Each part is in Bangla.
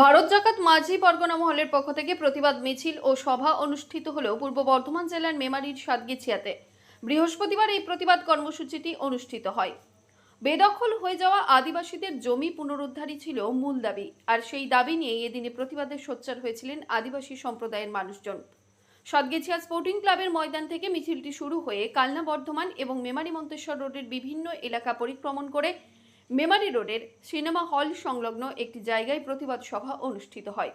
ভারত জাকাত মাঝি পরগনা মহলের পক্ষ থেকে প্রতিবাদ মিছিল ও সভা অনুষ্ঠিত হলেও পূর্ব বর্ধমান জেলার মেমারির সাতগিছিয়াতে। বৃহস্পতিবার এই প্রতিবাদ কর্মসূচিটি অনুষ্ঠিত হয়। বেদখল হয়ে যাওয়া আদিবাসীদের জমি পুনরুদ্ধারই ছিল মূল দাবি। আর সেই দাবি নিয়ে এদিনে প্রতিবাদে সোচ্চার হয়েছিলেন আদিবাসী সম্প্রদায়ের মানুষজন। সাতগেছিয়া স্পোর্টিং ক্লাবের ময়দান থেকে মিছিলটি শুরু হয়ে কালনা বর্ধমান এবং মেমারি মন্তেশ্বর রোডের বিভিন্ন এলাকা পরিক্রমণ করে মেমারি রোডের সিনেমা হল সংলগ্ন একটি জায়গায় প্রতিবাদ সভা অনুষ্ঠিত হয়।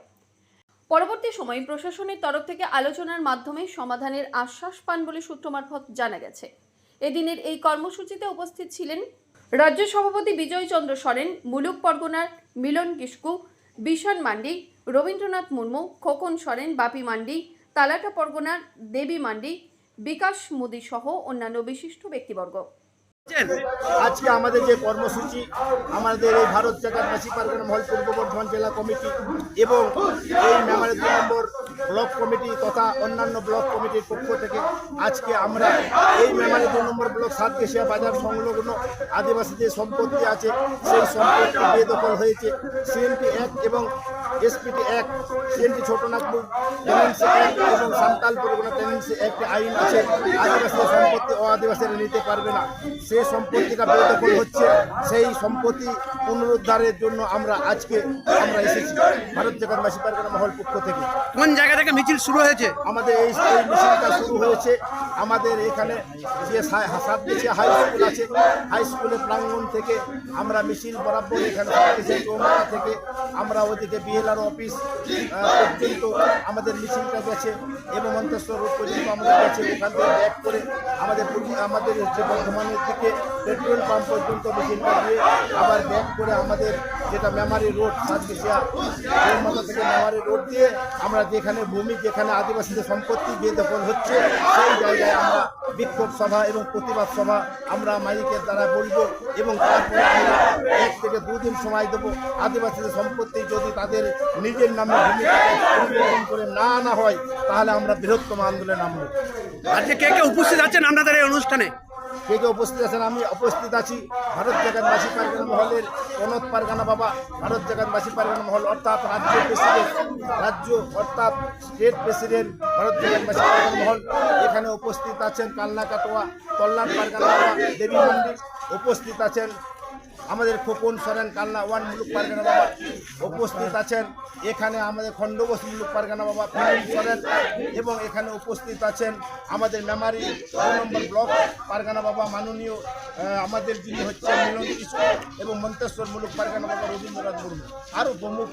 পরবর্তী সময়ে প্রশাসনের তরফ থেকে আলোচনার মাধ্যমে সমাধানের আশ্বাস পান বলে সূত্র মারফত জানা গেছে। এদিনের এই কর্মসূচিতে উপস্থিত ছিলেন রাজ্য সভাপতি বিজয় চন্দ্র সরেন, মুলুক পরগনার মিলন কিস্কু বিশান মান্ডি, রবীন্দ্রনাথ মুর্মু, খোকন সরেন, বাপি মান্ডি তালাটা পরগনার দেবী মান্ডি, বিকাশ মোদী সহ অন্যান্য বিশিষ্ট ব্যক্তিবর্গ। আজকে আমাদের যে কর্মসূচি, আমাদের এই ভারত জাগার কাশি পারগনা মহল পূর্ব বর্ধমান জেলা কমিটি এবং এই মেমারি নম্বর ব্লক কমিটি তথা অন্যান্য ব্লক কমিটির পক্ষ থেকে আজকে আমরা এই মেমারি দু নম্বর ব্লক সাতকেশিয়া বাজার সংলগ্ন আদিবাসীদের সম্পত্তি আছে, সেই সম্পত্তি বেদখল হয়েছে। সিএনপি এক এবং এসপিটি এক সিএনটি ছোটনাগপুর টেনেন্সি এক এবং সান্তাল পরগনা টেনেন্সি একটি আইন আছে, আদিবাসীদের সম্পত্তি ও আদিবাসীরা নিতে পারবে না। সে সম্পত্তিটা বেদখল হচ্ছে, সেই সম্পত্তি পুনরুদ্ধারের জন্য আমরা আজকে আমরা এসেছি। ভারত জাগানবাসী পারগানা মহল পক্ষ থেকে। কোন জায়গা থেকে মিছিল শুরু হয়েছে। আমাদের এই মিছিলটা শুরু হয়েছে। আমাদের এখানে যে সাতদেশিয়া হাই স্কুল আছে, হাই স্কুলের প্রাঙ্গণ থেকে আমরা মিছিল বরাবর এখানে থেকে আমরা ওদিকে বিএলআর অফিস পর্যন্ত আমাদের মিছিলটা গেছে এবং মন্তেশ্বর রোড পর্যন্ত আমাদের গেছে। ওখান থেকে ব্যাক করে আমাদের আমাদের হচ্ছে বর্ধমানের থেকে পেট্রোল পাম্প পর্যন্ত মিছিলটা দিয়ে আবার ব্যাক করে আমাদের যেটা মেমারি রোড সাতদেশিয়া চৌমাথা থেকে মেমারি রোড দিয়ে আমরা যেখানে ভূমি, যেখানে আদিবাসীদের সম্পত্তি বেদখল হচ্ছে, সেই জায়গায় আমরা বিক্ষোভ সভা এবং প্রতিবাদ সভা আমরা মাইকের দ্বারা বলব এবং তারপরে আমরা এক থেকে দুদিন সময় দেবো আদিবাসীদের সম্পত্তি যদি তাদের নিজের নামে ভূমিটাকে পরিবর্তন করে না আনা হয়, তাহলে আমরা বৃহত্তম আন্দোলনে নামবো। আজকে কে কে উপস্থিত আছেন আপনাদের এই অনুষ্ঠানে? কে কে উপস্থিত আছেন, আমি উপস্থিত আছি ভারত জাগানবাসী পারগানা মহলের প্রণত পারগানা বাবা, ভারত জাগানবাসী পারগানা মহল অর্থাৎ রাজ্য প্রেসিডেন্ট, রাজ্য অর্থাৎ স্টেট প্রেসিডেন্ট ভারত জাগানবাসী পারগানা মহল। এখানে উপস্থিত আছেন কালনা কাটোয়া কল্যাণ পারগানা বাবা, দেবী মন্দির। উপস্থিত আছেন আমাদের খোকন, সরেন, কালনা, ওয়ান মুলুক পারগানা বাবা উপস্থিত আছেন। এখানে আমাদের খণ্ডবোস মুলুক পারগানা বাবা ফিলিম সরেন এবং এখানে উপস্থিত আছেন আমাদের মেমারি দু নম্বর ব্লক পারগানা বাবা, মাননীয় আমাদের যিনি হচ্ছেন মিলন কিশোর এবং মন্তেশ্বর মুলুক পারগানা বাবা, রবীন্দ্রনাথ মুর্মু। আরও প্রমুখ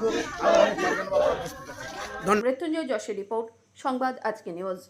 অনেক পারগানা বাবা উপস্থিত আছেন। মৃত্যুঞ্জয় যশের রিপোর্ট, সংবাদ আজকে নিউজ।